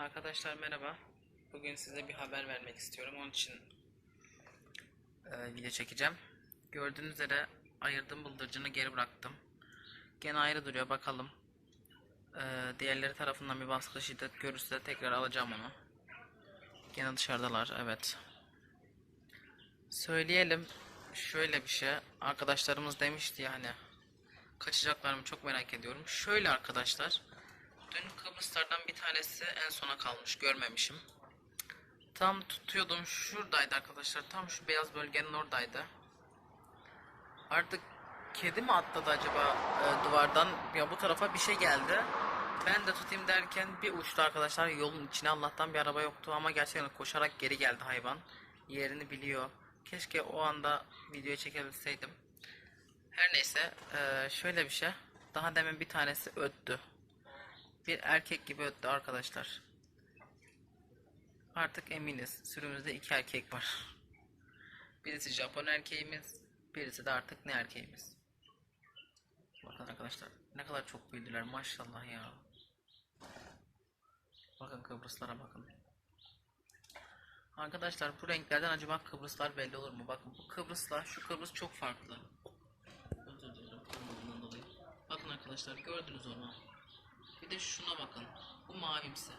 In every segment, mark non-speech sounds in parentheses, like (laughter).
Arkadaşlar merhaba. Bugün size bir haber vermek istiyorum. Onun için e, video çekeceğim. Gördüğünüz üzere ayırdığım bıldırcını geri bıraktım. Gene ayrı duruyor bakalım. E, diğerleri tarafından bir baskı şiddet görürse tekrar alacağım onu. Gene dışarıdalar evet. Söyleyelim şöyle bir şey. Arkadaşlarımız demişti yani kaçacaklar mı çok merak ediyorum. Şöyle arkadaşlar. Dün Kıbrıslardan bir tanesi en sona kalmış. Görmemişim. Tam tutuyordum. Şuradaydı arkadaşlar. Tam şu beyaz bölgenin oradaydı. Artık kedi mi atladı acaba e, duvardan? Ya bu tarafa bir şey geldi. Ben de tutayım derken bir uçtu arkadaşlar. Yolun içine Allah'tan bir araba yoktu ama gerçekten koşarak geri geldi hayvan. Yerini biliyor. Keşke o anda videoyu çekebilseydim. Her neyse e, şöyle bir şey. Daha demin bir tanesi öttü. Bir erkek gibi öttü arkadaşlar. Artık eminiz. Sürümüzde iki erkek var. (laughs) Birisi Japon erkeğimiz. Birisi de artık ne erkeğimiz. Bakın arkadaşlar ne kadar çok büyüdüler maşallah ya. Bakın Kıbrıslara bakın. Arkadaşlar bu renklerden acaba Kıbrıslar belli olur mu? Bakın bu Kıbrısla şu Kıbrıs çok farklı. Bakın arkadaşlar gördünüz onu. Bir de şuna bakın. Bu mavimsi.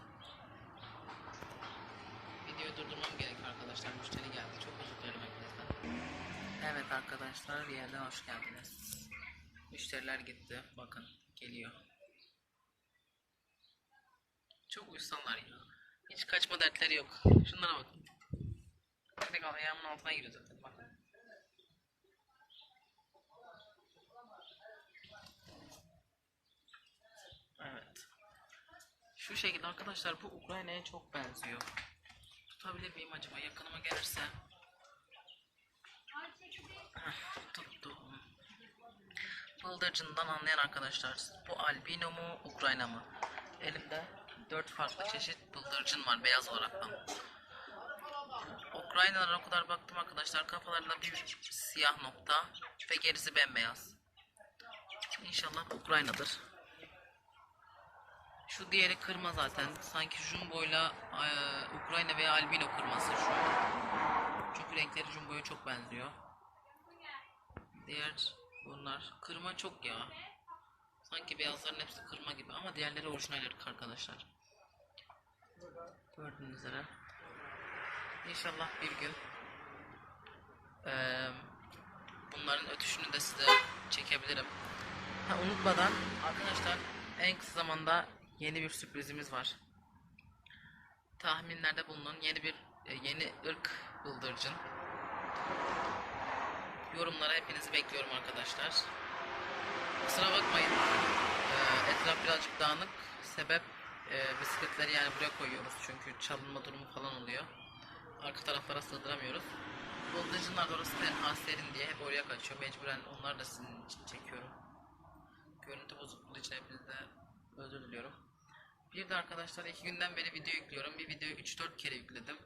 Videoyu durdurmam gerek arkadaşlar. Müşteri geldi. Çok özür dilerim hepinizden. Evet arkadaşlar bir yerden hoş geldiniz. Müşteriler gitti. Bakın geliyor. Çok uysallar ya. Hiç kaçma dertleri yok. Şunlara bakın. Direkt ayağımın altına giriyor zaten. Bakın. Evet. Şu şekilde arkadaşlar bu Ukrayna'ya çok benziyor. Tutabilir miyim acaba? Yakınıma gelirse. Tuttum. Bıldırcından anlayan arkadaşlar. Bu albino mu Ukrayna mı? Elimde dört farklı çeşit bıldırcın var beyaz olaraktan. Ukraynalara o kadar baktım arkadaşlar. Kafalarında bir siyah nokta ve gerisi bembeyaz. İnşallah Ukrayna'dır. Şu diğeri kırma zaten. Sanki Jumbo'yla e, Ukrayna veya albino kırması şu. Çünkü renkleri Jumbo'ya çok benziyor. Diğer bunlar kırma çok ya. Sanki beyazların hepsi kırma gibi ama diğerleri orijinal arkadaşlar. Gördüğünüz üzere. İnşallah bir gün eee, bunların ötüşünü de size çekebilirim. Ha, unutmadan arkadaşlar en kısa zamanda yeni bir sürprizimiz var. Tahminlerde bulunun yeni bir e, yeni ırk bıldırcın. Yorumlara hepinizi bekliyorum arkadaşlar. Kusura bakmayın. Ee, etraf birazcık dağınık. Sebep e, bisikletleri yani buraya koyuyoruz çünkü çalınma durumu falan oluyor. Arka taraflara sığdıramıyoruz. Bıldırcınlar da orası tenha serin diye hep oraya kaçıyor. Mecburen onlar da sizin için çekiyorum. Görüntü bozukluğu için hepinize özür diliyorum. Bir de arkadaşlar iki günden beri video yüklüyorum. Bir videoyu 3-4 kere yükledim.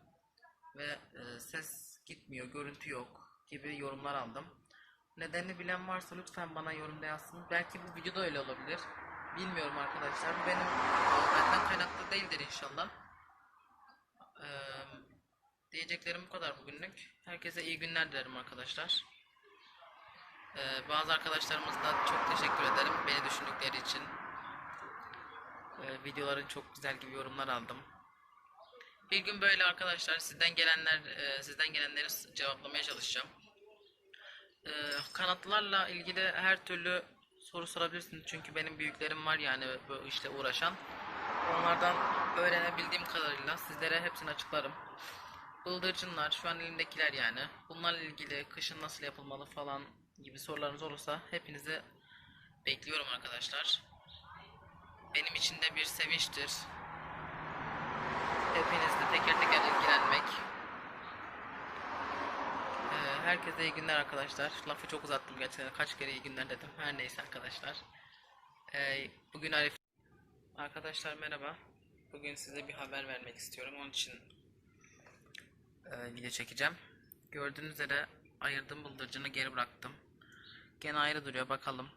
Ve e, ses gitmiyor, görüntü yok gibi yorumlar aldım. Nedenini bilen varsa lütfen bana yorumda yazsın. Belki bu videoda öyle olabilir. Bilmiyorum arkadaşlar. Bu benim e, benden kaynaklı değildir inşallah. Eee diyeceklerim bu kadar bugünlük. Herkese iyi günler dilerim arkadaşlar. Eee, bazı arkadaşlarımızla çok teşekkür ederim beni düşündükleri için. Eee, videoların çok güzel gibi yorumlar aldım. Bir gün böyle arkadaşlar sizden gelenler eee, sizden gelenleri cevaplamaya çalışacağım. Eee, kanatlarla ilgili her türlü soru sorabilirsiniz çünkü benim büyüklerim var yani bu işte uğraşan. Onlardan öğrenebildiğim kadarıyla sizlere hepsini açıklarım. Bıldırcınlar şu an elimdekiler yani. Bunlarla ilgili kışın nasıl yapılmalı falan gibi sorularınız olursa hepinizi bekliyorum arkadaşlar. Benim için de bir sevinçtir. Hepinizle teker teker ilgilenmek. Ee, herkese iyi günler arkadaşlar. Lafı çok uzattım gerçekten. Kaç kere iyi günler dedim. Her neyse arkadaşlar. Ee, bugün Arif... Arkadaşlar merhaba. Bugün size bir haber vermek istiyorum. Onun için e, video çekeceğim. Gördüğünüz üzere ayırdığım bıldırcını geri bıraktım. Gene ayrı duruyor bakalım.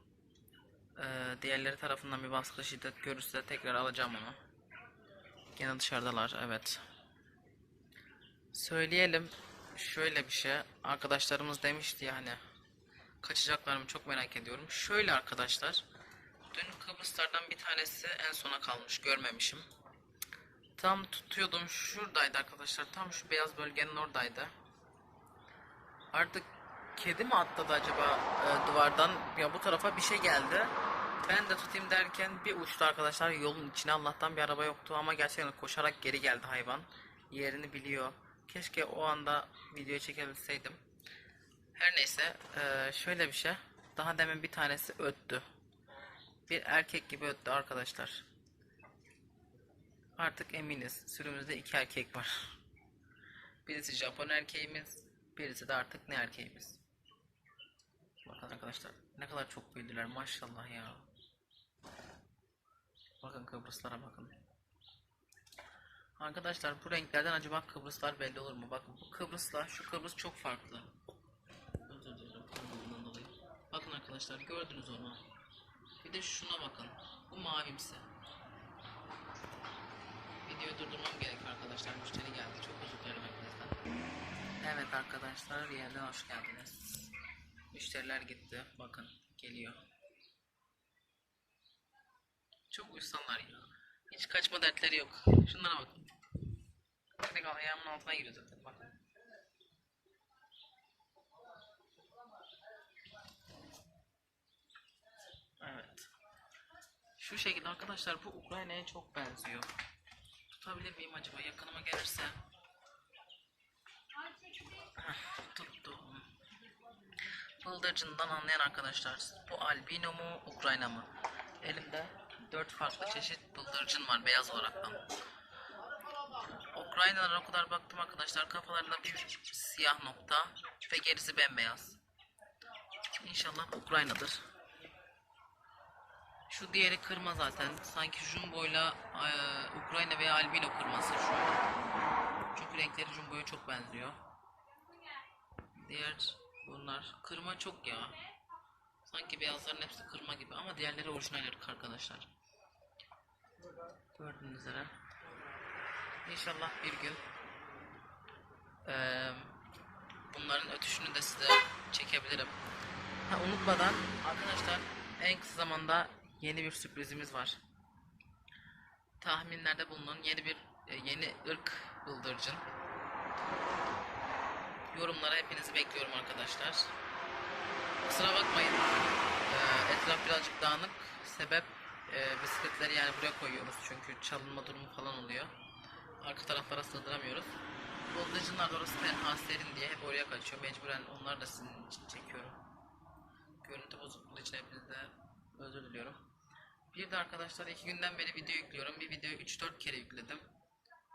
E, diğerleri tarafından bir baskı şiddet görürse tekrar alacağım onu. Gene dışarıdalar evet. Söyleyelim şöyle bir şey. Arkadaşlarımız demişti yani. Kaçacaklar mı çok merak ediyorum. Şöyle arkadaşlar. Dün Kıbrıslardan bir tanesi en sona kalmış. Görmemişim. Tam tutuyordum. Şuradaydı arkadaşlar. Tam şu beyaz bölgenin oradaydı. Artık kedi mi atladı acaba e, duvardan? Ya bu tarafa bir şey geldi. Ben de tutayım derken bir uçtu arkadaşlar. Yolun içine Allah'tan bir araba yoktu ama gerçekten koşarak geri geldi hayvan. Yerini biliyor. Keşke o anda videoyu çekebilseydim. Her neyse e, şöyle bir şey. Daha demin bir tanesi öttü. Bir erkek gibi öttü arkadaşlar. Artık eminiz. Sürümüzde iki erkek var. Birisi Japon erkeğimiz, birisi de artık ne erkeğimiz. Bakın arkadaşlar ne kadar çok büyüdüler maşallah ya. Bakın Kıbrıslara bakın. Arkadaşlar bu renklerden acaba Kıbrıslar belli olur mu? Bakın bu Kıbrısla şu Kıbrıs çok farklı. Özür dilerim pardon dolayı. Bakın arkadaşlar gördünüz onu. Bir de şuna bakın. Bu mavimsi. Videoyu durdurmam gerek arkadaşlar. Müşteri geldi. Çok özür dilerim hepinizden. Evet arkadaşlar yerden hoş geldiniz. Müşteriler gitti. Bakın geliyor. Çok uysallar ya. Hiç kaçma dertleri yok. Şunlara bakın. Direkt ayağımın altına giriyor zaten. Bakın. Evet. Şu şekilde arkadaşlar bu Ukrayna'ya çok benziyor. Tutabilir miyim acaba yakınıma gelirse? Heh, tuttum. Bıldırcından anlayan arkadaşlar. Bu albino mu Ukrayna mı? Elimde dört farklı çeşit bıldırcın var beyaz olaraktan. Ukraynalara o kadar baktım arkadaşlar kafalarında bir siyah nokta ve gerisi bembeyaz. İnşallah Ukrayna'dır. Şu diğeri kırma zaten. Sanki Jumbo'yla e, Ukrayna veya albino kırması şu. Çünkü renkleri Jumbo'ya çok benziyor. Diğer bunlar kırma çok ya. Sanki beyazların hepsi kırma gibi ama diğerleri orijinal arkadaşlar. Gördüğünüz üzere. İnşallah bir gün eee, bunların ötüşünü de size çekebilirim. Ha, unutmadan arkadaşlar en kısa zamanda yeni bir sürprizimiz var. Tahminlerde bulunun yeni bir e, yeni ırk bıldırcın. Yorumlara hepinizi bekliyorum arkadaşlar. Kusura bakmayın. Ee, etraf birazcık dağınık. Sebep e, bisikletleri yani buraya koyuyoruz çünkü çalınma durumu falan oluyor. Arka taraflara sığdıramıyoruz. Bıldırcınlar da orası tenha serin diye hep oraya kaçıyor. Mecburen onlar da sizin için çekiyorum. Görüntü bozukluğu için hepinize özür diliyorum. Bir de arkadaşlar iki günden beri video yüklüyorum. Bir videoyu 3-4 kere yükledim.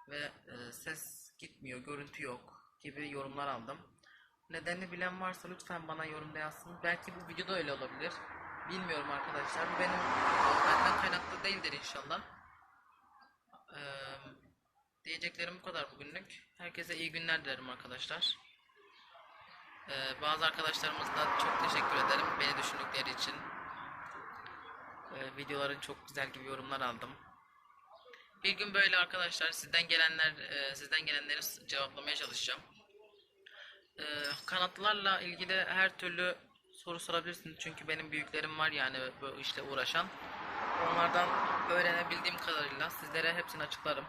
Ve e, ses gitmiyor, görüntü yok gibi yorumlar aldım. Nedenini bilen varsa lütfen bana yorumda yazsın. Belki bu videoda öyle olabilir. Bilmiyorum arkadaşlar. Bu benim benden kaynaklı değildir inşallah. Ee, diyeceklerim bu kadar bugünlük. Herkese iyi günler dilerim arkadaşlar. Ee, bazı arkadaşlarımızla çok teşekkür ederim beni düşündükleri için. Ee, videoların çok güzel gibi yorumlar aldım. Bir gün böyle arkadaşlar sizden gelenler sizden gelenleri cevaplamaya çalışacağım. Ee, kanatlarla ilgili her türlü soru sorabilirsiniz çünkü benim büyüklerim var yani bu işle uğraşan. Onlardan öğrenebildiğim kadarıyla sizlere hepsini açıklarım.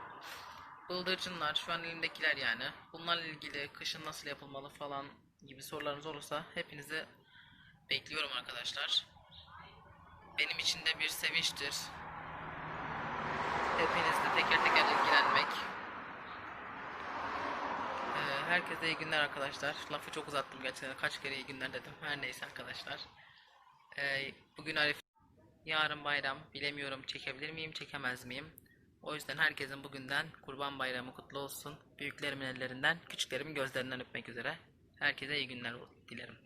Bıldırcınlar şu an elimdekiler yani. Bunlarla ilgili kışın nasıl yapılmalı falan gibi sorularınız olursa hepinizi bekliyorum arkadaşlar. Benim için de bir sevinçtir. Hepinizle teker teker ilgilenmek. Herkese iyi günler arkadaşlar. Lafı çok uzattım gerçekten. Kaç kere iyi günler dedim. Her neyse arkadaşlar. Ee, bugün Arif. Yarın bayram. Bilemiyorum çekebilir miyim, çekemez miyim? O yüzden herkesin bugünden Kurban Bayramı kutlu olsun. Büyüklerimin ellerinden, küçüklerimin gözlerinden öpmek üzere. Herkese iyi günler dilerim.